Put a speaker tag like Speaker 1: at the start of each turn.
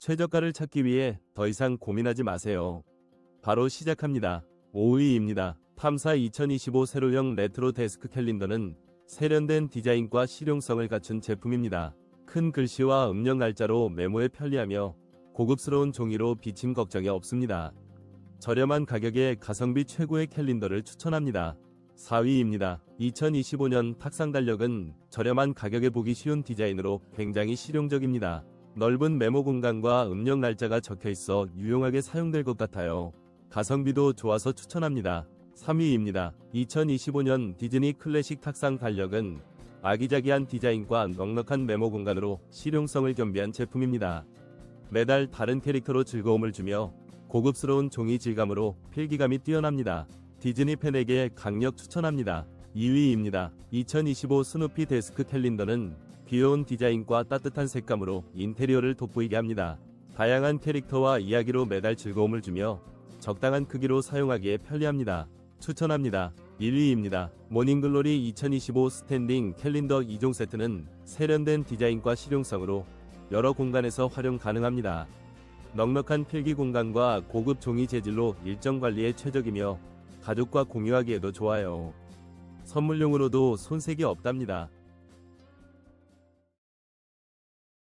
Speaker 1: 최저가를 찾기 위해 더 이상 고민하지 마세요. 바로 시작합니다. 5위입니다. 탐사 2025 세로형 레트로 데스크 캘린더는 세련된 디자인과 실용성을 갖춘 제품입니다. 큰 글씨와 음력 날짜로 메모에 편리하며 고급스러운 종이로 비침 걱정이 없습니다. 저렴한 가격에 가성비 최고의 캘린더를 추천합니다. 4위입니다. 2025년 탁상 달력은 저렴한 가격에 보기 쉬운 디자인으로 굉장히 실용적입니다. 넓은 메모 공간과 음력 날짜가 적혀 있어 유용하게 사용될 것 같아요. 가성비도 좋아서 추천합니다. 3위입니다. 2025년 디즈니 클래식 탁상 달력은 아기자기한 디자인과 넉넉한 메모 공간으로 실용성을 겸비한 제품입니다. 매달 다른 캐릭터로 즐거움을 주며 고급스러운 종이 질감으로 필기감이 뛰어납니다. 디즈니 팬에게 강력 추천합니다. 2위입니다. 2025 스누피 데스크 캘린더는 귀여운 디자인과 따뜻한 색감으로 인테리어를 돋보이게 합니다. 다양한 캐릭터와 이야기로 매달 즐거움을 주며 적당한 크기로 사용하기에 편리합니다. 추천합니다. 1위입니다. 모닝글로리 2025 스탠딩 캘린더 2종 세트는 세련된 디자인과 실용성으로 여러 공간에서 활용 가능합니다. 넉넉한 필기 공간과 고급 종이 재질로 일정 관리에 최적이며 가족과 공유하기에도 좋아요. 선물용으로도 손색이 없답니다.